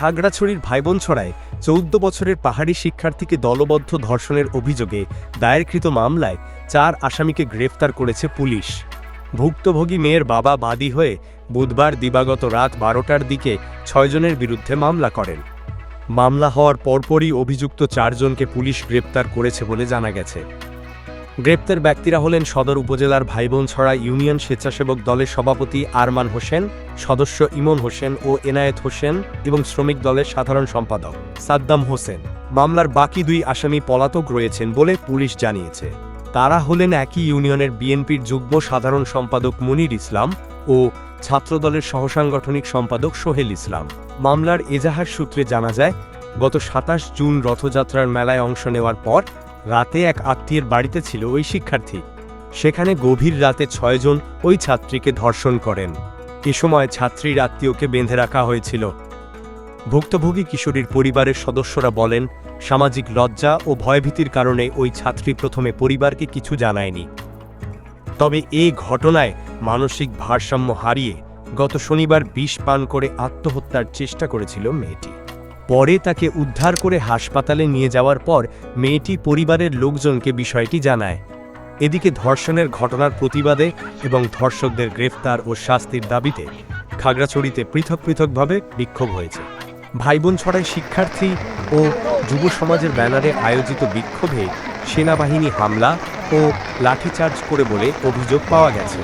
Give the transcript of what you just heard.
খাগড়াছড়ির ভাইবোন ছড়ায় চৌদ্দ বছরের পাহাড়ি শিক্ষার্থীকে দলবদ্ধ ধর্ষণের অভিযোগে দায়েরকৃত মামলায় চার আসামিকে গ্রেফতার করেছে পুলিশ। ভুক্তভোগী মেয়ের বাবা বাদী হয়ে বুধবার দিবাগত রাত বারোটার দিকে ছয়জনের বিরুদ্ধে মামলা করেন। মামলা হওয়ার পরপরই অভিযুক্ত চারজনকে পুলিশ গ্রেপ্তার করেছে বলে জানা গেছে। গ্রেপ্তার ব্যক্তিরা হলেন সদর উপজেলার ভাইবোনছড়া ইউনিয়ন স্বেচ্ছাসেবক দলের সভাপতি আরমান হোসেন, সদস্য ইমন হোসেন ও এনায়েত হোসেন এবং শ্রমিক দলের সাধারণ সম্পাদক সাদ্দাম হোসেন। মামলার বাকি দুই আসামি পলাতক রয়েছেন বলে পুলিশ জানিয়েছে। তারা হলেন একই ইউনিয়নের বিএনপির যুগ্ম সাধারণ সম্পাদক মুনির ইসলাম ও ছাত্রদলের সহসাংগঠনিক সম্পাদক সোহেল ইসলাম। মামলার এজাহার সূত্রে জানা যায়, গত সাতাশ জুন রথযাত্রার মেলায় অংশ নেওয়ার পর রাতে এক আত্মীয়ের বাড়িতে ছিল ওই শিক্ষার্থী। সেখানে গভীর রাতে ছয়জন ওই ছাত্রীকে ধর্ষণ করেন। এ সময় ছাত্রীর আত্মীয়কে বেঁধে রাখা হয়েছিল। ভুক্তভোগী কিশোরীর পরিবারের সদস্যরা বলেন, সামাজিক লজ্জা ও ভয়ভীতির কারণে ওই ছাত্রী প্রথমে পরিবারকে কিছু জানায়নি। তবে এ ঘটনায় মানসিক ভারসাম্য হারিয়ে গত শনিবার বিষ পান করে আত্মহত্যার চেষ্টা করেছিল মেয়েটি। পরে তাকে উদ্ধার করে হাসপাতালে নিয়ে যাওয়ার পর মেয়েটি পরিবারের লোকজনকে বিষয়টি জানায়। এদিকে ধর্ষণের ঘটনার প্রতিবাদে এবং ধর্ষকদের গ্রেফতার ও শাস্তির দাবিতে খাগড়াছড়িতে পৃথক পৃথকভাবে বিক্ষোভ হয়েছে। ভাইবোন ছড়ায় শিক্ষার্থী ও যুব সমাজের ব্যানারে আয়োজিত বিক্ষোভে সেনাবাহিনী হামলা ও লাঠিচার্জ করে বলে অভিযোগ পাওয়া গেছে।